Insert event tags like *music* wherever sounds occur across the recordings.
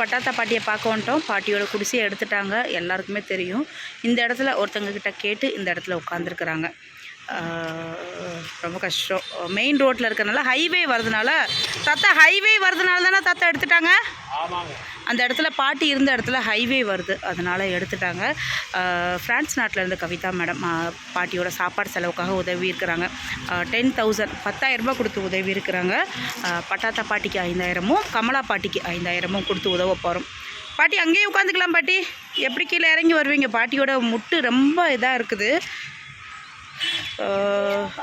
பட்டாத்தா பாட்டியை பார்க்க வந்துட்டோம். பாட்டியோட குடிசையை எடுத்துட்டாங்க. எல்லாருக்குமே தெரியும். இந்த இடத்துல ஒருத்தங்க கிட்ட கேட்டு இந்த இடத்துல உட்காந்துருக்குறாங்க ரொம்ப கஷ்டம். மெயின் ரோட்டில் இருக்கிறனால ஹைவே வரதுனால தாத்தா ஹைவே வரதுனால தானே தாத்தா எடுத்துட்டாங்க? ஆமாங்க. அந்த இடத்துல பாட்டி இருந்த இடத்துல ஹைவே வருது. அதனால் எடுத்துட்டாங்க. ஃப்ரான்ஸ் நாட்டில் இருந்து கவிதா மேடம் பாட்டியோட சாப்பாடு செலவுக்காக உதவி இருக்கிறாங்க. டென் தௌசண்ட் பத்தாயிரரூபா கொடுத்து உதவி இருக்கிறாங்க. பட்டாத்தா பாட்டிக்கு ஐந்தாயிரமும் கமலா பாட்டிக்கு ஐந்தாயிரமும் கொடுத்து உதவ போகிறோம் பாட்டி அங்கேயே உட்காந்துக்கலாம் பாட்டி. எப்படி கீழே இறங்கி வருவீங்க? பாட்டியோட முட்டு ரொம்ப இதாக இருக்குது.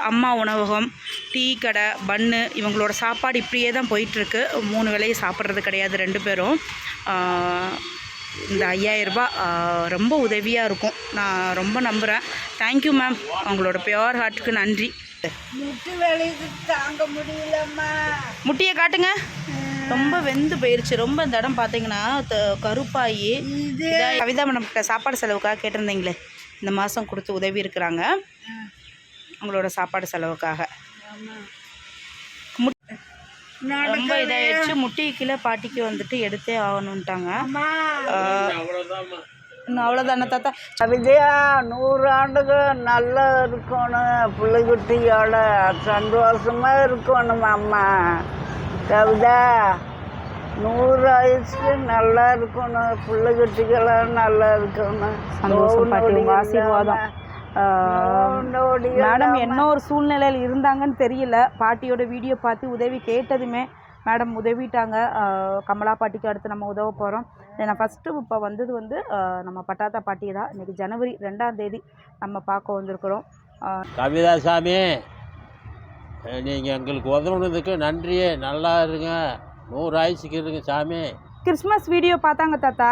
அம்மா உணவகம் டீ கடை பன்னு இவங்களோட சாப்பாடு இப்படியே தான் போயிட்டுருக்கு. மூணு வேளையை சாப்பிட்றது கிடையாது ரெண்டு பேரும். இந்த ஐயாயிரரூபா ரொம்ப உதவியாக இருக்கும். நான் ரொம்ப நம்புகிறேன் தேங்க்யூ மேம் அவங்களோட பியோர் ஹார்ட்டுக்கு நன்றி. முட்டியை காட்டுங்க. ரொம்ப வெந்து போயிருச்சு. ரொம்ப இந்த இடம் பார்த்தீங்கன்னா கருப்பாயி. கவிதா மேடம் சாப்பாடு செலவுக்காக கேட்டிருந்தீங்களே. இந்த மாதம் கொடுத்து உதவி இருக்கிறாங்க. அவங்களோட சாப்பாடு செலவுக்காக. ரொம்ப இதாயிடுச்சு முட்டி கீழே பாட்டிக்கு வந்துட்டு எடுத்தே ஆகணுன்ட்டாங்க அவ்வளோதானே தாத்தா? கவிதையா நூறு ஆண்டுகள் நல்லா இருக்கணும். பிள்ளைகுட்டியோட சந்தோஷமா இருக்கணும் அம்மா? கவிதா நூறு வயசுக்கு நல்லா இருக்கணும். பிள்ளைகுட்டிகளாம் நல்லா இருக்கணும். சந்தோஷம் ஆசீர்வாதம். மேடம் என்ன ஒரு சூழ்நிலையில் இருந்தாங்கன்னு தெரியல. பாட்டியோட வீடியோ பார்த்து உதவி கேட்டதுமே மேடம் உதவிட்டாங்க. கமலா பாட்டிக்கு அடுத்து நம்ம உதவ போகிறோம் நான் ஃபஸ்ட்டு இப்போ வந்தது வந்து நம்ம பட்டாத்தா பாட்டி தான். இன்றைக்கி ஜனவரி ரெண்டாம் தேதி நம்ம பார்க்க வந்திருக்கிறோம். ஆஹ், கவிதாசாமி நீங்கள் எங்களுக்கு உதவுனதுக்கு நன்றி நல்லா இருங்க. நூறு ஆயுசுக்கு இருங்க சாமி. கிறிஸ்மஸ் வீடியோ பார்த்தாங்க தாத்தா.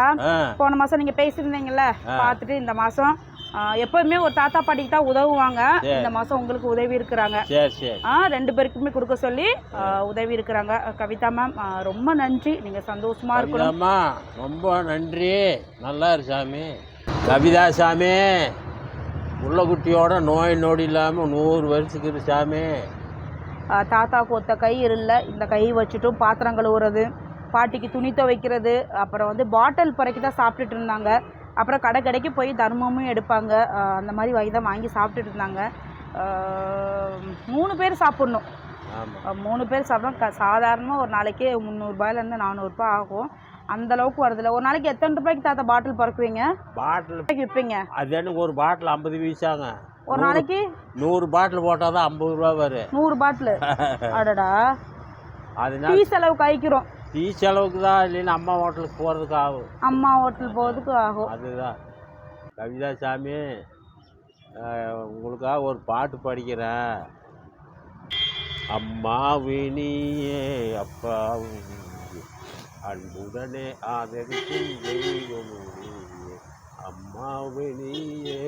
போன மாதம் நீங்கள் பேசியிருந்தீங்கல்ல. பார்த்துட்டு இந்த மாதம் எப்போவுமே ஒரு தாத்தா பாட்டிக்கு தான் உதவுவாங்க. இந்த மாதம் உங்களுக்கு உதவி இருக்கிறாங்க. சரி சரி. ஆ ரெண்டு பேருக்குமே கொடுக்க சொல்லி உதவி இருக்கிறாங்க. கவிதா மேம் ரொம்ப நன்றி. நீங்கள் சந்தோஷமா இருக்கணும். ரொம்ப நன்றி. நல்லா இரு சாமி. கவிதா சாமி குட்டியோட நோய் நொடி இல்லாமல் நூறு வருஷத்துக்கு இரு சாமி. தாத்தாவுக்கு ஒத்த கை இல்லை இந்த கை வச்சுட்டும் பாத்திரம் கழுவுறது பாட்டிக்கு துணி துவைக்கிறது அப்புறம் வந்து பாட்டில் பிறக்கி தான் சாப்பிட்டுட்டு இருந்தாங்க. அப்புறம் கடை கடைக்கு போய் தர்மமும் எடுப்பாங்க. அந்த மாதிரி வாங்கி தான் வாங்கி சாப்பிட்டுட்டு இருந்தாங்க. மூணு பேர் சாப்பிட்ணும். மூணு பேர் சாப்பிட்டோம் க சாதாரணமாக ஒரு நாளைக்கு முந்நூறுபாயிலேருந்து நானூறுரூபா ஆகும். அந்த அளவுக்கு வருதுல்ல. ஒரு நாளைக்கு எத்தனை ரூபாய்க்கு தாத்தா பாட்டில் பறக்குவீங்க? பாட்டில் விற்பீங்க? அது எனக்கு ஒரு பாட்டில் ஐம்பது பைசாங்க ஒரு நாளைக்கு? நூறு பாட்டில் போட்டால் தான் ஐம்பது ரூபா வரும். நூறு பாட்டில் *laughs* அடடா. அதனால டீ செலவு காய்க்கிறோம் டீ செலவுக்கு தான் இல்லைன்னா அம்மா ஹோட்டலுக்கு போகிறதுக்கு ஆகும். அம்மா ஹோட்டல் போகிறதுக்கு ஆகும். அதுதான். கவிதா சாமி உங்களுக்காக ஒரு பாட்டு படிக்கிறேன். அம்மாவு நீயே அப்பாவும் நீயே, அன்புடனே ஆதரிக்கும் தெய்வமும் நீயே அம்மாவு நீயே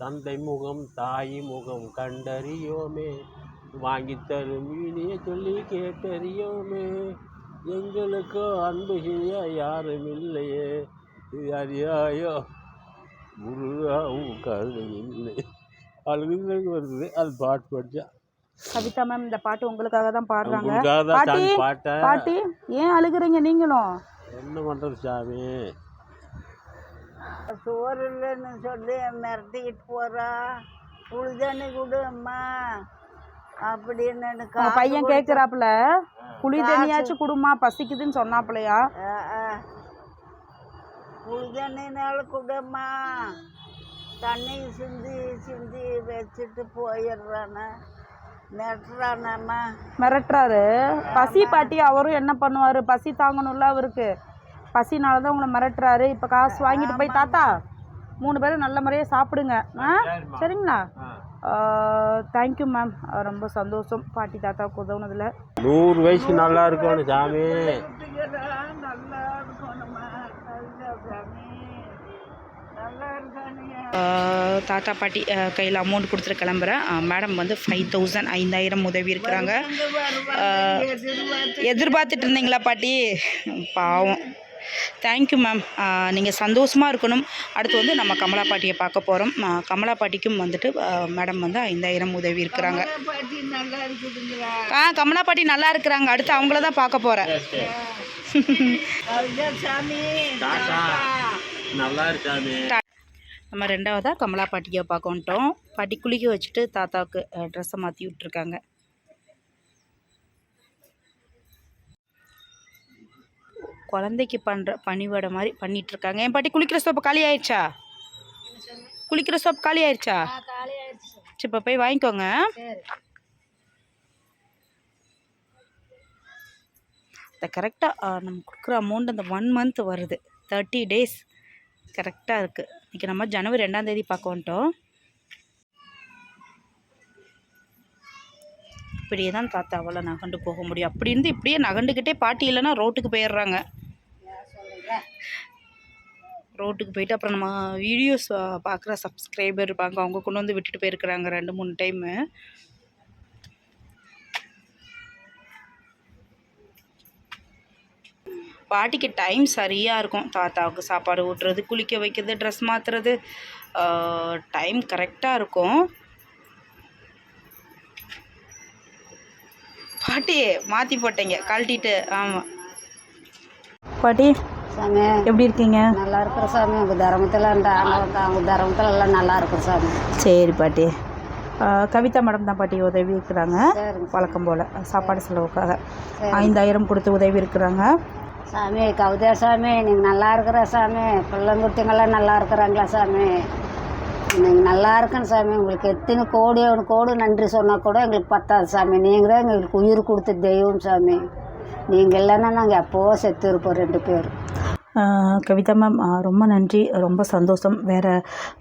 தந்தை முகம் தாய் முகம் கண்டறியோமே வாங்கி தரும் வீணிய சொல்லி கேட்டறியோமே. எங்களுக்கு அன்பு செய்ய யாரும் இல்லையே அறியாயோ? முருகாவும் கருணை இல்லை. அழுகுது வருது அது பாட்டு படித்தா கவிதா மேம் இந்த பாட்டு உங்களுக்காக தான் பாடுறாங்க. பாட்டி பாட்டி. ஏன் அழுகுறீங்க நீங்களும்? என்ன பண்ணுறது சாமி? சோறு இல்லைன்னு சொல்லி மிரட்டிக்கிட்டு போறா. புழுதண்ணி கொடு அம்மா அப்படின்னு பையன் கேட்குறாப்புல புளி தண்ணியாச்சும் குடுமா பசிக்குதுன்னு சொன்னாப்புலையா? புழுதண்ணினால கொடும்மா. தண்ணி சிந்தி சிந்தி வச்சுட்டு போயிடுறானே. மிரட்டுறானம்மா. மிரட்டுறாரு. பசி பாட்டி அவரும் என்ன பண்ணுவார்? பசி தாங்கணும்ல அவருக்கு. பசினால தான் உங்களை மிரட்டுறாரு. இப்போ காசு வாங்கிட்டு போய் தாத்தா மூணு பேரும் நல்ல முறையாக சாப்பிடுங்க. ஆ? சரிங்களா? தேங்க்யூ மேம் ரொம்ப சந்தோஷம். பாட்டி தாத்தாவுக்கு உதவுனதில். நூறு வயசுக்கு நல்லா இருக்கணும் சாமி. தாத்தா பாட்டி கையில் அமௌண்ட் கொடுத்துட்டு கிளம்புறேன். மேடம் வந்து ஃபைவ் தௌசண்ட் ஐந்தாயிரம் உதவி இருக்கிறாங்க. எதிர்பார்த்துட்டு இருந்தீங்களா பாட்டி? பாவம். தேங்க்யூ மேம் நீங்கள் சந்தோஷமாக இருக்கணும். அடுத்து வந்து நம்ம கமலா பாட்டியை பார்க்க போகிறோம் கமலா பாட்டிக்கும் வந்துட்டு மேடம் வந்து ஐந்தாயிரம் உதவி இருக்கிறாங்க. ஆ கமலா பாட்டி நல்லா இருக்கிறாங்க. அடுத்து அவங்கள தான் பார்க்க போகிறேன் நம்ம ரெண்டாவதாக கமலா பாட்டியை பார்க்க வந்துட்டோம். பாட்டி குளிக்க வச்சுட்டு தாத்தாவுக்கு ட்ரெஸ்ஸை மாற்றி விட்ருக்காங்க குழந்தைக்கு பண்ணுற பனிவடை மாதிரி பண்ணிட்டு இருக்காங்க என் பாட்டி குளிக்கிற சோப்பு காலி ஆயிடுச்சா? குளிக்கிற சோப்பு காலி ஆயிடுச்சா? சரி இப்போ போய் வாங்கிக்கோங்க. இந்த கரெக்டாக நம்ம கொடுக்குற அமௌண்ட் அந்த ஒன் மந்த் வருது. தேர்ட்டி டேஸ் கரெக்டாக இருக்குது இன்றைக்கி நம்ம ஜனவரி ரெண்டாம் தேதி பார்க்க வந்துட்டோம். இப்படியே தான் தாத்தாவால் நகண்டு போக முடியும். அப்படி இருந்து இப்படியே நகண்டுக்கிட்டே பாட்டி இல்லைன்னா ரோட்டுக்கு போயிடுறாங்க. ரோட்டுக்கு போயிட்டு அப்புறம் நம்ம வீடியோஸ் பார்க்குற சப்ஸ்கிரைபர் இருப்பாங்க. அவங்க கொண்டு வந்து விட்டுட்டு போயிருக்கிறாங்க ரெண்டு மூணு டைமு பாட்டிக்கு டைம் சரியாக இருக்கும். தாத்தாவுக்கு சாப்பாடு ஊட்டுறது குளிக்க வைக்கிறது ட்ரெஸ் மாற்றுறது டைம் கரெக்டாக இருக்கும். பாட்டி மாற்றி போட்டீங்க. கழட்டிட்டு ஆமாம் பாட்டி சாமி. எப்படி இருக்கீங்க? நல்லா இருக்கிற சாமி. உங்கள் தர்மத்தில் அந்த ஆண்டவங்க அவங்க தர்மத்தில் எல்லாம் நல்லா இருக்கும் சாமி. சரி பாட்டி. கவிதா மேடம் தான் பாட்டி உதவி இருக்கிறாங்க. வழக்கம் போல் சாப்பாடு செலவுக்காக. ஐந்தாயிரம் கொடுத்து உதவி இருக்கிறாங்க. சாமி கவிதா சாமி நீங்கள் நல்லா இருக்கிற சாமி. பிள்ளைங்குட்டிங்கெல்லாம் நல்லா இருக்கிறாங்களா சாமி? நீங்கள் நல்லா இருக்கணும் சாமி. உங்களுக்கு எத்தனை கோடி ஒரு கோடி நன்றி சொன்னால் கூட எங்களுக்கு பத்தாது சாமி. நீங்கள் தான் எங்களுக்கு உயிர் கொடுத்த தெய்வம் சாமி. நீங்கள் இல்லைன்னா நாங்கள் எப்போவோ செத்து இருப்போம் ரெண்டு பேர் ஆ, கவிதா மேம் ரொம்ப நன்றி. ரொம்ப சந்தோஷம். வேறு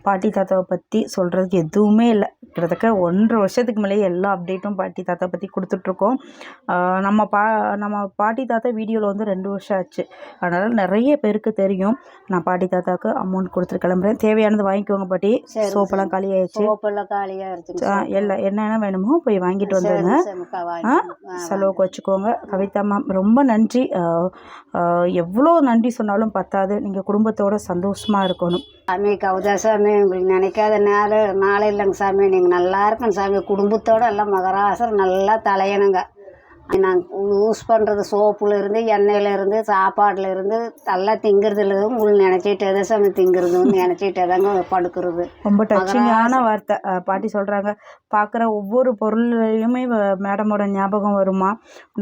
பாட்டி தாத்தாவை பற்றி சொல்கிறதுக்கு எதுவுமே இல்லை. கிட்டத்தட்ட ஒன்றரை வருஷத்துக்கு மேலேயே எல்லா அப்டேட்டும் பாட்டி தாத்தா பற்றி கொடுத்துட்ருக்கோம். நம்ம பா நம்ம பாட்டி தாத்தா வீடியோவில் வந்து ரெண்டு வருஷம் ஆச்சு. அதனால் நிறைய பேருக்கு தெரியும். நான் பாட்டி தாத்தாவுக்கு அமௌண்ட் கொடுத்துட்டு கிளம்புறேன். தேவையானது வாங்கிக்கோங்க பாட்டி. சோப்பெல்லாம் காலி ஆயிடுச்சு சோப்பெல்லாம் ஆ, எல்லாம் என்னென்ன வேணுமோ போய் வாங்கிட்டு வந்துடுங்க செலவுக்கு வச்சுக்கோங்க. கவிதா மேம் ரொம்ப நன்றி. எவ்வளோ நன்றி சொன்னாலும் பத்தாது. நீங்கள் குடும்பத்தோட சந்தோஷமாக இருக்கணும். சாமி கவிதா சாமி உங்களுக்கு நினைக்காத நாள் நாளே இல்லைங்க சாமி. நீங்கள் நல்லா இருக்கணும் சாமி. குடும்பத்தோடு எல்லாம் மகராசரம் நல்லா தலையணுங்க. நாங்கள் யூஸ் பண்ணுறது சோப்புல இருந்து எண்ணெயில இருந்து சாப்பாடுல இருந்து எல்லாம் திங்கிறதுல இருந்து உங்களுக்கு நினச்சிட்டே தான் சாமி திங்கிறதுன்னு நினச்சிட்டே தாங்க படுக்கிறது. ரொம்ப டச்சிங்கான வார்த்தை. பாட்டி சொல்கிறாங்க பார்க்குற ஒவ்வொரு பொருள்லையுமே மேடமோட ஞாபகம் வருமா?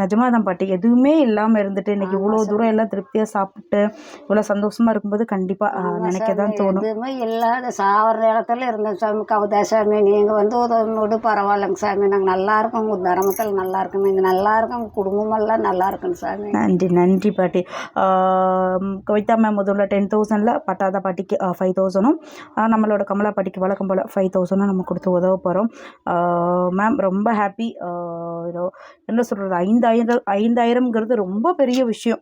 நிஜமாக தான் பாட்டி. எதுவுமே இல்லாமல் இருந்துட்டு இன்னைக்கு இவ்வளோ தூரம் எல்லாம் திருப்தியாக சாப்பிட்டு இவ்வளோ சந்தோஷமாக இருக்கும்போது கண்டிப்பாக நினைக்க தான் தோணும். எதுவுமே இல்லாத சாவர நேரத்தில் இருந்தோம் சாமி. கவிதா சாமி நீங்கள் வந்து உதவினோடு பரவாயில்லைங்க சாமி. நாங்கள் நல்லா இருக்கோம் உங்கள் தர்மத்தில் நல்லா இருக்கோம். நீங்கள் நல்லா உங்கள் குடும்பமெல்லாம் நல்லா இருக்கணும் சாமி. நன்றி நன்றி பாட்டி. கவிதா மேம் முதல்ல டென் தௌசண்டில் பட்டாதா பாட்டிக்கு ஃபைவ் தௌசண்டும் நம்மளோட கமலா பாட்டிக்கு வழக்கம் போல் ஃபைவ் தௌசண்டும் நம்ம கொடுத்து உதவ போகிறோம் மேம் ரொம்ப ஹாப்பி என்ன சொல்கிறது ஐந்தாயிரம் ஐந்தாயிரம்ங்கிறது ரொம்ப பெரிய விஷயம்.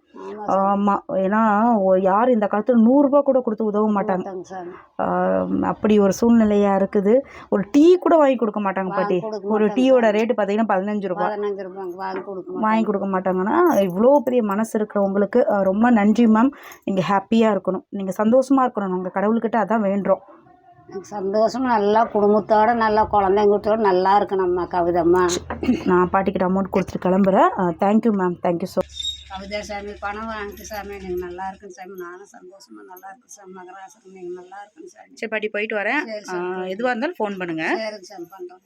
ஆமாம் ஏன்னா யார் இந்த காலத்தில் நூறுரூபா கூட கொடுத்து உதவ மாட்டாங்க. அப்படி ஒரு சூழ்நிலையாக இருக்குது. ஒரு டீ கூட வாங்கி கொடுக்க மாட்டாங்க பாட்டி. ஒரு டீயோட ரேட்டு பார்த்தீங்கன்னா பதினஞ்சு ரூபா பதினஞ்சு ரூபாங்க வாங்கி கொடுக்க மாட்டாங்கன்னா இவ்வளோ பெரிய மனசு இருக்கிறவங்களுக்கு ரொம்ப நன்றி மேம் நீங்கள் ஹாப்பியாக இருக்கணும். நீங்கள் சந்தோஷமாக இருக்கணும். நாங்கள் கடவுள்கிட்ட அதான் வேண்டுறோம். சந்தோஷம். நல்லா குடும்பத்தோட நல்லா குழந்தைங்கத்தோட நல்லா இருக்கணும்மா கவிதம்மா நான் பாட்டிக்கிட்ட அமௌண்ட் கொடுத்துட்டு கிளம்புறேன். Thank you ma'am thank you so Kavitha சாமி பணம் வாங்கிட்டு சாமி நீங்கள் நல்லா இருக்குன்னு சாமி. நானும் சந்தோஷமா நல்லா இருக்கு சாமி. மகராசன் நீங்கள் நல்லா இருக்குன்னு சாமி. சரி பாட்டி போயிட்டு வரேன். எதுவாக இருந்தாலும் ஃபோன் பண்ணுங்கள் சாமி பண்ணுறோம்